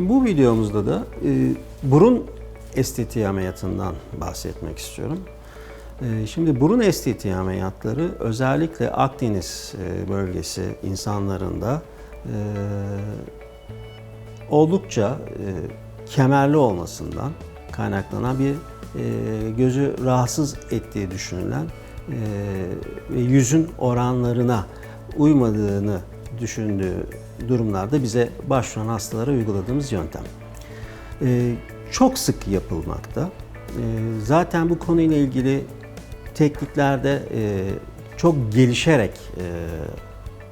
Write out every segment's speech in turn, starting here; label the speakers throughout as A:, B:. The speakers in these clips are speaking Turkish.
A: Şimdi bu videomuzda da e, burun estetiği ameliyatından bahsetmek istiyorum. E, şimdi burun estetiği ameliyatları özellikle Akdeniz e, bölgesi insanlarında e, oldukça e, kemerli olmasından kaynaklanan bir e, gözü rahatsız ettiği düşünülen e, ve yüzün oranlarına uymadığını düşündüğü durumlarda bize başvuran hastalara uyguladığımız yöntem. E, çok sık yapılmakta. E, zaten bu konuyla ilgili tekniklerde e, çok gelişerek e,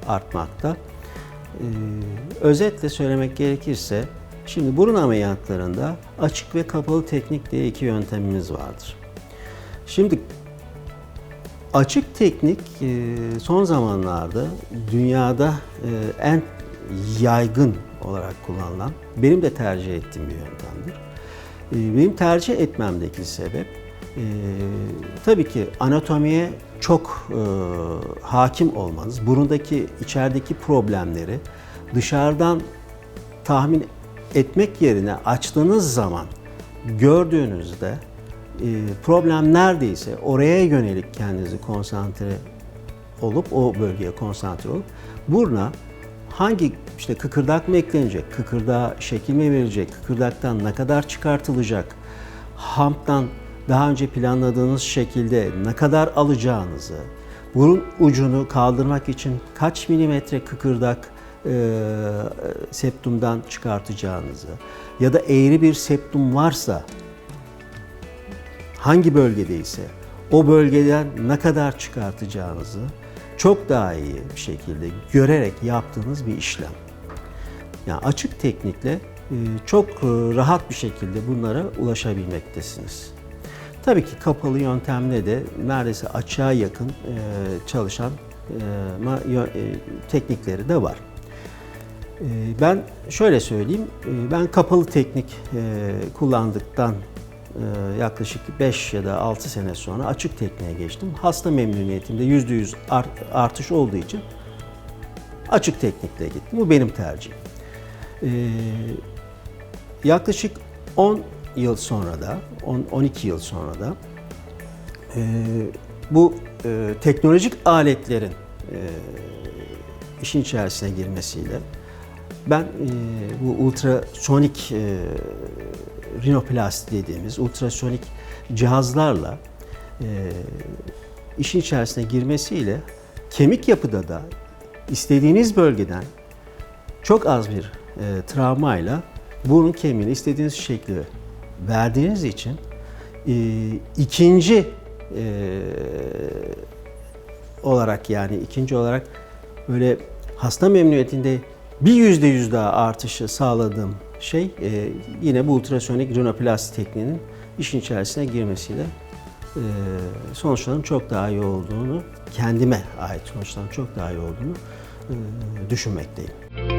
A: artmakta. Ee, özetle söylemek gerekirse, şimdi burun ameliyatlarında açık ve kapalı teknik diye iki yöntemimiz vardır. Şimdi açık teknik e, son zamanlarda dünyada e, en yaygın olarak kullanılan, benim de tercih ettiğim bir yöntemdir. E, Benim tercih etmemdeki sebep tabii ki anatomiye çok hakim olmanız, burundaki içerideki problemleri dışarıdan tahmin etmek yerine açtığınız zaman gördüğünüzde problem neredeyse oraya yönelik kendinizi konsantre olup o bölgeye konsantre olup buruna hangi işte kıkırdak mı eklenecek, kıkırdağa şekil mi verilecek, kıkırdaktan ne kadar çıkartılacak, hamptan daha önce planladığınız şekilde ne kadar alacağınızı, burun ucunu kaldırmak için kaç milimetre kıkırdak e, septumdan çıkartacağınızı ya da eğri bir septum varsa hangi bölgedeyse o bölgeden ne kadar çıkartacağınızı çok daha iyi bir şekilde görerek yaptığınız bir işlem. Yani açık teknikle e, çok e, rahat bir şekilde bunlara ulaşabilmektesiniz. Tabii ki kapalı yöntemle de neredeyse açığa yakın e, çalışan teknikleri de var. Ben şöyle söyleyeyim, ben kapalı teknik kullandıktan yaklaşık 5 ya da 6 sene sonra açık tekniğe geçtim. Hasta memnuniyetimde %100 art- artış olduğu için açık teknikle gittim. Bu benim tercihim. E, yaklaşık 10 yıl sonra da, 10 12 yıl sonra da e, bu e, teknolojik aletlerin e, işin içerisine girmesiyle ben bu ultrasonik e, rinoplasti dediğimiz ultrasonik cihazlarla e, işin içerisine girmesiyle kemik yapıda da istediğiniz bölgeden çok az bir e, travmayla burun kemiğini istediğiniz şekli verdiğiniz için e, ikinci e, olarak yani ikinci olarak böyle hasta memnuniyetinde bir yüzde yüz daha artışı sağladığım şey e, yine bu ultrasonik rinoplasti tekniğinin işin içerisine girmesiyle e, sonuçların çok daha iyi olduğunu, kendime ait sonuçların çok daha iyi olduğunu e, düşünmekteyim.